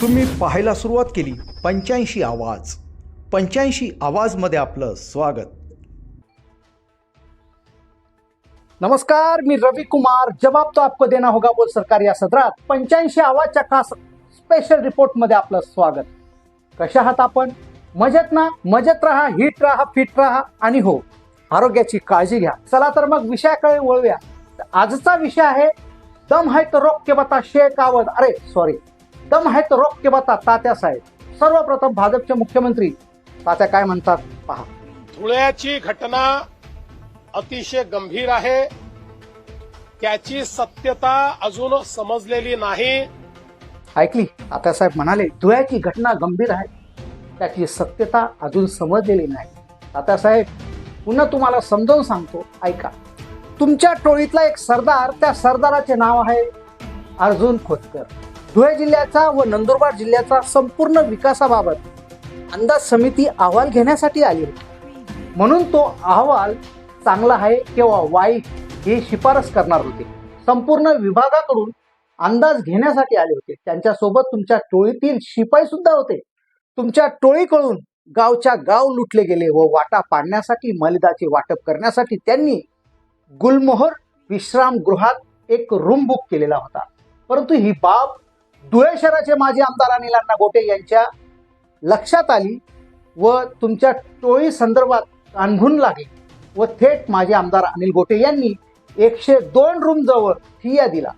तुम्ही पाहायला सुरुवात केली. पंच्याऐंशी आवाज. पंच्याऐंशी आवाजमध्ये आपलं स्वागत. नमस्कार मी रवी कुमार. जबाब तो आपको देना होगा बोल सरकार या सदरात. पंच्याऐंशी आवाजच्या खास स्पेशल रिपोर्टमध्ये आपलं स्वागत. कशा आहात आपण? मजेत ना? मजेत राहा हिट राहा फिट राहा आणि हो आरोग्याची काळजी घ्या. चला तर मग विषयाकडे वळूया. आजचा विषय आहे दम है तो रोक के बता शेख अरे सॉरी दम है तो रोक के बता तात्या साहेब. सर्वप्रथम भाजपचे मुख्यमंत्री तात्या काय म्हणतात पहा. धुळ्याची घटना अतिशय गंभीर आहे. त्याची सत्यता अजून समजलेली नाही. ऐकली तात्यासाहेब म्हणाले धुळ्याची घटना गंभीर आहे. त्याची सत्यता अजून समजलेली नाही. तात्यासाहेब पुन्हा तुम्हाला समजावून सांगतो ऐका. तुमच्या टोळीतला एक सरदार त्या सरदाराचे नाव आहे अर्जुन खोतकर. धुळे जिल्ह्याचा व नंदुरबार जिल्ह्याचा संपूर्ण विकासाबाबत अंदाज समिती अहवाल घेण्यासाठी आली होती. म्हणून तो अहवाल चांगला आहे किंवा वाईट ही शिफारस करणार होते. संपूर्ण विभागाकडून अंदाज घेण्यासाठी आले होते. त्यांच्यासोबत तुमच्या टोळीतील शिपाई सुद्धा होते. तुमच्या टोळीकडून गावच्या गाव लुटले गेले व वाटा पाडण्यासाठी मलिदाचे वाटप करण्यासाठी त्यांनी गुलमोहर विश्रामगृहात एक रूम बुक केलेला होता. परंतु ही बाब धुळे शहराचे माजी आमदार अनिल अण्णा गोटे यांच्या लक्षात आली व तुमच्या टोळी संदर्भात कानभून लागली व थेट माजी आमदार अनिल गोटे यांनी एकशे दोन रूम जवळ ठिया दिला.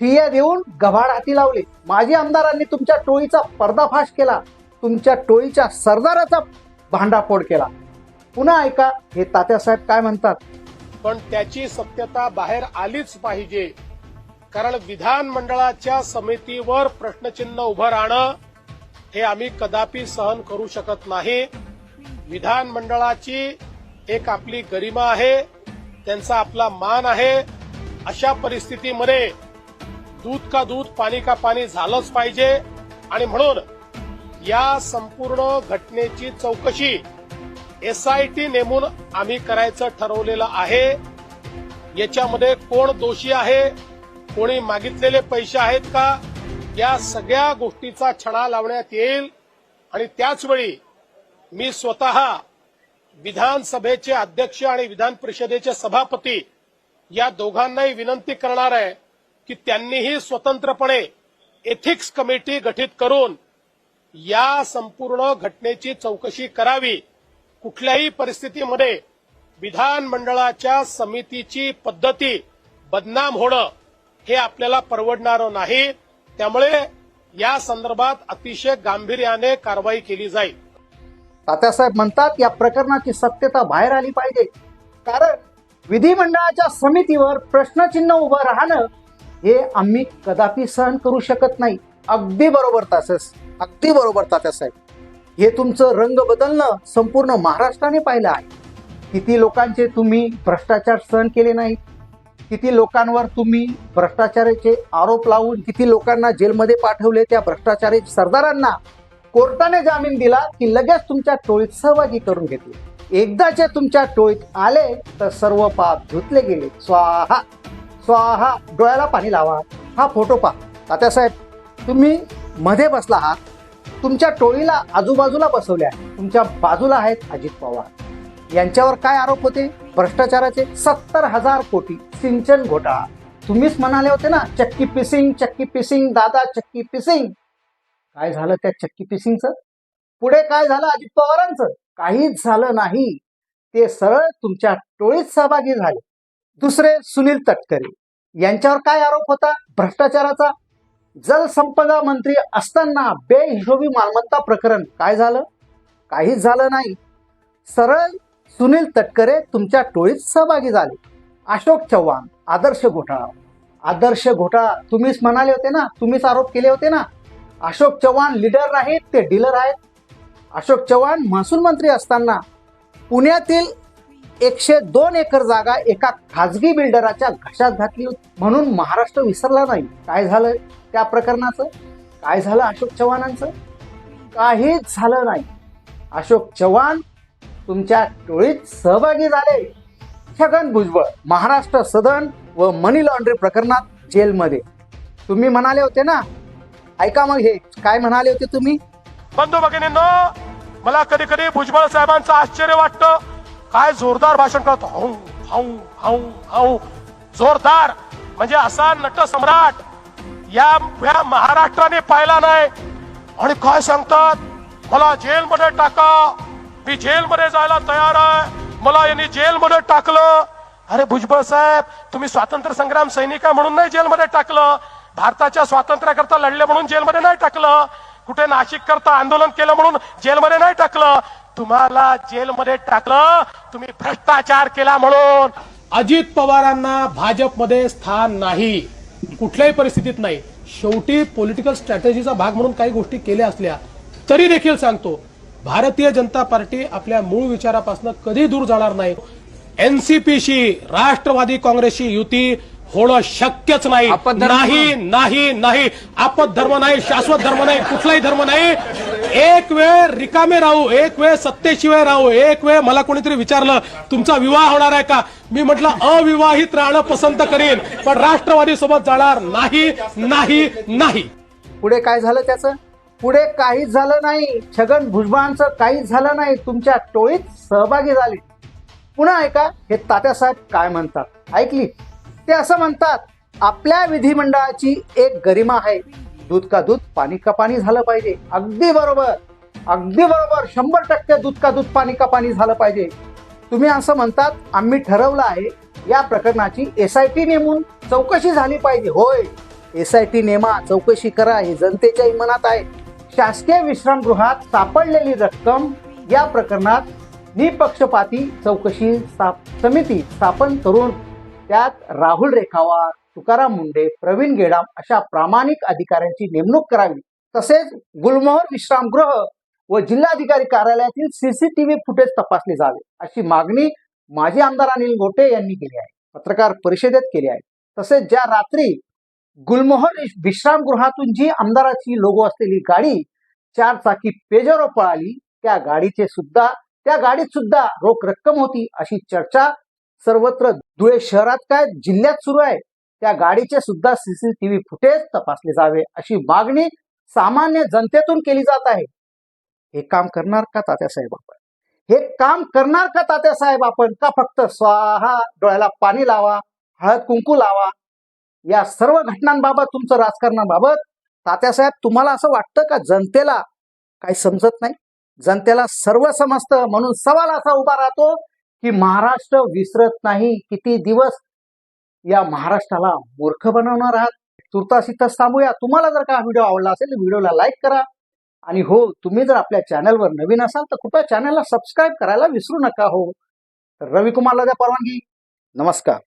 ठिया देऊन गव्हाड हाती लावले. माजी आमदारांनी तुमच्या टोळीचा पर्दाफाश केला. तुमच्या टोळीच्या सरदाराचा भांडाफोड केला. पुन्हा ऐका हे तात्यासाहेब काय म्हणतात? पण त्याची सत्यता बाहेर आलीच पाहिजे. कारण विधानमंडळाच्या समितीवर प्रश्नचिन्ह उभं राहणं हे आम्ही कदापि सहन करू शकत नाही. विधानमंडळाची एक आपली गरिमा आहे त्यांचा आपला मान आहे. अशा परिस्थितीमध्ये दूध का दूध पाणी का पाणी झालंच पाहिजे. आणि म्हणून या संपूर्ण घटनेची चौकशी एसआयटी नेमून आम्ही करायचं ठरवलेलं आहे. याच्यामध्ये कोण दोषी आहे? कोणी मागितलेले पैसे आहेत का? या सगळ्या गोष्टीचा छडा लावण्यात येईल. आणि त्याचवेळी मी स्वतः विधानसभेचे अध्यक्ष आणि विधान परिषदेचे सभापती या दोघांनाही विनंती करणार आहे की त्यांनीही स्वतंत्रपणे एथिक्स कमिटी गठीत करून या संपूर्ण घटनेची चौकशी करावी. कुठल्याही परिस्थितीमध्ये विधानमंडळाच्या समितीची पद्धती बदनाम होणं हे आपल्याला परवडणारं नाही. त्यामुळे या संदर्भात अतिशय गांभीर्याने कारवाई केली जाईल. तात्यासाहेब म्हणतात या प्रकरणाची सत्यता बाहेर आली पाहिजे. कारण विधिमंडळाच्या समितीवर प्रश्नचिन्ह उभं राहणं हे आम्ही कदापि सहन करू शकत नाही. अगदी बरोबर तासेस अगदी बरोबर तात्यासाहेब हे तुमचं रंग बदलणं संपूर्ण महाराष्ट्राने पाहिलं आहे. किती लोकांचे तुम्ही भ्रष्टाचार सहन केले नाहीत? किती लोकांवर तुम्ही भ्रष्टाचाराचे आरोप लावून किती लोकांना जेलमध्ये पाठवले त्या भ्रष्टाचारी सरदारांना कोर्टाने जामीन दिला की लगेच तुमच्या टोळीत सहभागी करून घेतले. एकदाचे तुमच्या टोळीत आले तर सर्व पाप धुतले गेले. स्वाहा स्वाहा डोळ्याला पाणी लावा. हा फोटो पहा. तात्यासाहेब तुम्ही मध्ये बसला आहात. तुमच्या टोळीला आजूबाजूला बसवल्या तुमच्या बाजूला आहेत अजित पवार. यांच्यावर काय आरोप होते? भ्रष्टाचाराचे सत्तर हजार कोटी सिंचन घोटाळा. तुम्हीच म्हणाले होते ना चक्की पिसिंग चक्की पिसिंग दादा चक्की पिसिंग. काय झालं त्या चक्की पिसिंगचं? पुढे काय झालं? अजित पवारांचं? काहीच झालं नाही. ते सरळ तुमच्या टोळीत सहभागी झाले. दुसरे सुनील तटकरे. यांच्यावर काय आरोप होता? भ्रष्टाचाराचा जलसंपदा मंत्री असताना बेहिशोबी मालमत्ता प्रकरण काय झालं? काहीच झालं नाही. सरळ सुनील तटकरे तुमच्या टोळीत सहभागी झाले. अशोक चव्हाण आदर्श घोटाळा. आदर्श घोटाळा तुम्हीच म्हणाले होते ना तुम्हीच आरोप केले होते ना. अशोक चव्हाण लीडर नाहीत ते डीलर आहेत. अशोक चव्हाण महसूल मंत्री असताना पुण्यातील एकशे दोन एकर जागा एका खाजगी बिल्डराच्या घशात घातली होती. म्हणून महाराष्ट्र विसरला नाही. काय झालं त्या प्रकरणाचं? काय झालं अशोक चव्हाणांचं? काहीच झालं नाही. अशोक चव्हाण तुमच्या टोळीत सहभागी झाले. छगन भुजबळ महाराष्ट्र सदन व मनी लॉन्ड्री प्रकरणात जेलमध्ये. तुम्ही म्हणाले होते ना? ऐका मग हे काय म्हणाले होते तुम्ही? बंधू भगिनींनो मला कधी कधी भुजबळ साहेबांचं आश्चर्य वाटतं. काय जोरदार भाषण करतो हाऊ हाऊ हाऊ हाऊ जोरदार. म्हणजे असा नट सम्राट या या महाराष्ट्राने पाहिला नाही. आणि काय सांगतात? मला जेलमध्ये टाका. मी जेलमध्ये जायला तयार आहे. मला यांनी जेलमध्ये टाकलं. अरे भुजबळ साहेब तुम्ही स्वातंत्र्य संग्राम सैनिका म्हणून नाही जेलमध्ये टाकलं. भारताच्या स्वातंत्र्याकरता लढले म्हणून जेलमध्ये नाही टाकलं. कुठे नाशिक करता आंदोलन केलं म्हणून जेलमध्ये नाही टाकलं. तुम्हाला जेलमध्ये टाकलं. तुम्ही भ्रष्टाचार केला म्हणून. अजित पवारांना भाजपमध्ये स्थान नाही. कुठल्याही परिस्थितीत नाही. शेवटी पॉलिटिकल स्ट्रॅटेजीचा भाग म्हणून काही गोष्टी केल्या असल्या तरी देखील सांगतो भारतीय जनता पार्टी आपल्या मूळ विचारापासून कधी दूर जाणार नाही. एनसीपीशी राष्ट्रवादी काँग्रेसची युती होणं शक्यच नाही. नाही नाही नाही. आपत धर्म नाही शाश्वत धर्म नाही कुठलाही धर्म नाही. एक वेळ रिकामे राहू एक वेळ सत्तेशिवाय राहू एक वेळ मला कोणीतरी विचारलं तुमचा विवाह होणार आहे का? मी म्हटलं अविवाहित राहणं पसंत करीन पण राष्ट्रवादी सोबत जाणार नाही नाही नाही. पुढे काय झालं त्याचं? पुढे काहीच झालं नाही छगन भुजबळांचं काहीच झालं नाही तुमच्या टोळीत सहभागी झाले. पुन्हा ऐका हे तात्यासाहेब काय म्हणतात? ऐकली? ते असं म्हणतात आपल्या विधिमंडळाची एक गरिमा आहे. दूध का दूध पाणी का पाणी झालं पाहिजे. अगदी बरोबर. अगदी बरोबर. शंभर टक्के दूध का दूध पाणी का पाणी झालं पाहिजे. तुम्ही असं म्हणतात आम्ही ठरवलं आहे या प्रकरणाची एस आय टी नेमून चौकशी झाली पाहिजे. होय एस आय टी नेमा चौकशी करा हे जनतेच्याही मनात आहे. शासकीय विश्रामगृहात सापडलेली रक्कम या प्रकरणात निपक्षपाती चौकशी स्थाप- समिती स्थापन करून त्यात राहुल रेखावार तुकाराम मुंडे प्रवीण गेडाम अशा प्रामाणिक अधिकाऱ्यांची नेमणूक करावी. तसेच गुलमोहर विश्रामगृह व जिल्हाधिकारी कार्यालयातील सीसीटीव्ही फुटेज तपासले जावे अशी मागणी माजी आमदार अनिल गोटे यांनी केली आहे. पत्रकार परिषदेत केली आहे. तसेच ज्या रात्री गुलमोहर विश्रामगृहातून जी आमदाराची लोगो असलेली गाडी चार चाकी पेजरो पळाली त्या गाडीचे सुद्धा त्या गाडीत सुद्धा रोख रक्कम होती अशी चर्चा सर्वत्र धुळे शहरात काय जिल्ह्यात सुरू आहे त्या गाडीचे सुद्धा सीसीटीव्ही फुटेज तपासले जावे अशी मागणी सामान्य जनतेतून केली जात आहे. हे काम करणार का तात्यासाहेब आपण? हे काम करणार का तात्यासाहेब आपण? का फक्त स्वाहा डोळ्याला पाणी लावा हळद कुंकू लावा या सर्व घटनांबाबत तुमचं राजकारणाबाबत तात्यासाहेब तुम्हाला असं वाटतं का जनतेला काही समजत नाही? जनतेला सर्व समजतं म्हणून सवाल असा उभा राहतो की महाराष्ट्र विसरत नाही किती दिवस या महाराष्ट्राला मूर्ख बनवणार आहात? तुर्तास इथंच थांबूया. तुम्हाला जर का हा व्हिडिओ आवडला असेल तर व्हिडिओला लाईक करा. आणि हो तुम्ही जर आपल्या चॅनलवर नवीन असाल तर कृपया चॅनलला सबस्क्राईब करायला विसरू नका हो. रविकुमारला द्या परवानगी. नमस्कार.